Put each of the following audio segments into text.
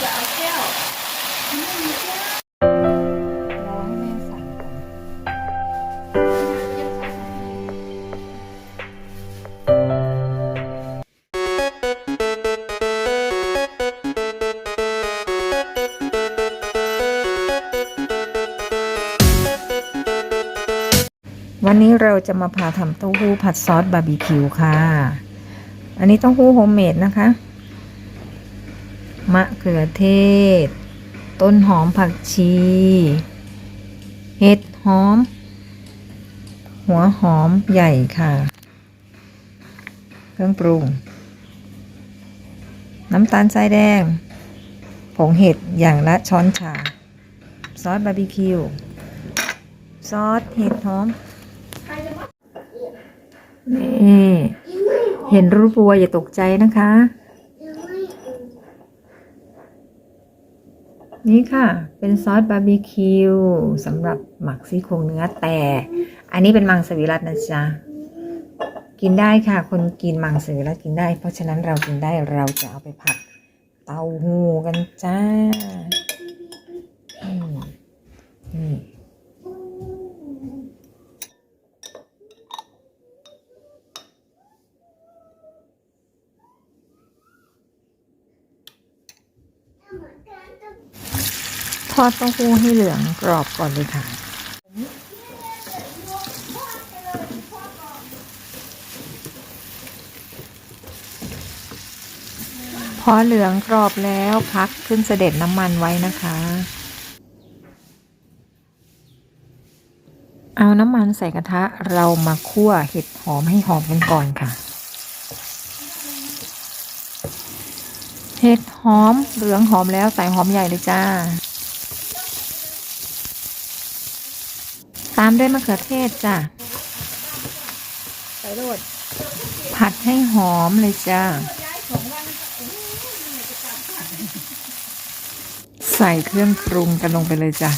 จะเอาแก้วรอให้แม่สั่งก่อนวันนี้เราจะมาพาทำเต้าหู้ผัดซอสบาร์บีคิวค่ะ อันนี้เต้าหู้โฮมเมดนะคะ มะเขือเทศ ต้นหอมผักชี เห็ดหอม หัวหอมใหญ่ค่ะ เครื่องปรุง น้ำตาลทรายแดง ผงเห็ดอย่างละช้อนชา ซอสบาร์บีคิว ซอสเห็ดหอม นี่ เห็นรูปวัวอย่าตกใจนะคะ นี่ค่ะ เป็นซอสบาร์บีคิวสำหรับหมักซี่โครงเนื้อแต่ อันนี้เป็นมังสวิรัตนะจ๊ะ กินได้ค่ะ คนกินมังสวิรัตกินได้ เพราะฉะนั้นเรากินได้เราจะเอาไปผัดเต้าหู้กันจ้า อดเต้าหู้ให้เหลืองกรอบก่อนเลยค่ะ พอเหลืองกรอบแล้วพักขึ้นเสด็จน้ำมันไว้นะคะ เอาน้ำมันใส่กระทะเรามาคั่วเห็ดหอมให้หอมกันก่อนค่ะเห็ดหอมเหลืองหอมแล้วใส่หอมใหญ่เลยจ้า ตามด้วยมะเขือเทศจ้ะใส่โรดผัดให้หอมเลยจ้าใส่เครื่องปรุงกันลงไปเลยจ้ะ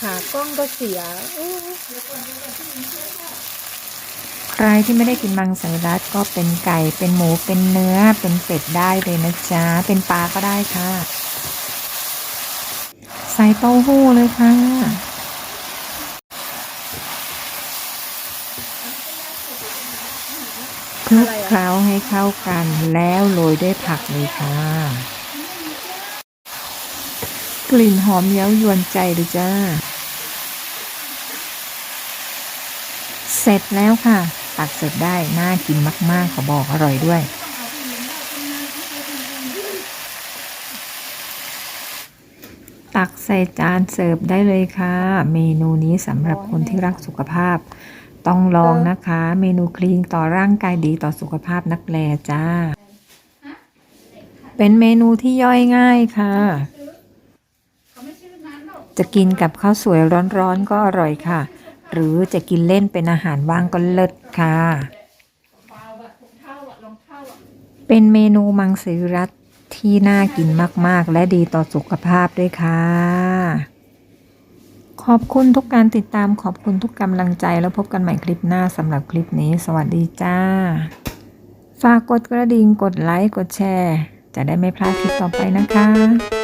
ขากล้องก็เสียอู้ใครที่ไม่ได้กินมังสวิรัตก็เป็นไก่ เป็นหมู เป็นเนื้อ เป็นเป็ดได้เลยนะจ๊ะ เป็นปลาก็ได้ค่ะใส่เต้าหู้เลยค่ะคลุกเคล้าให้เข้ากันแล้วโรยด้วยผักเลยค่ะ กลิ่นหอมเย้ายวนใจเลยจ้า เสร็จแล้วค่ะ ตักเสิร์ฟได้ น่ากินมาก ๆ ขอบอกอร่อยด้วย ตักใส่จานเสิร์ฟได้เลยค่ะ เมนูนี้สำหรับคนที่รักสุขภาพ ต้องลองนะคะ เมนูคลีนต่อร่างกายดีต่อสุขภาพนักแลจ้า เป็นเมนูที่ย่อยง่ายค่ะ จะกินกับข้าวสวยร้อนๆก็อร่อยค่ะ หรือจะกินเล่นเป็นอาหารว่างก็เลิศค่ะ เป็นเมนูมังสวิรัต ที่น่ากินมากๆ และดีต่อสุขภาพด้วยค่ะ ขอบคุณทุกการติดตามขอบคุณทุกกำลังใจแล้วพบกันใหม่คลิปหน้าสำหรับคลิปนี้ สวัสดีจ้า ฝากกดกระดิ่งกดไลค์กดแชร์ จะได้ไม่พลาดคลิปต่อไปนะคะ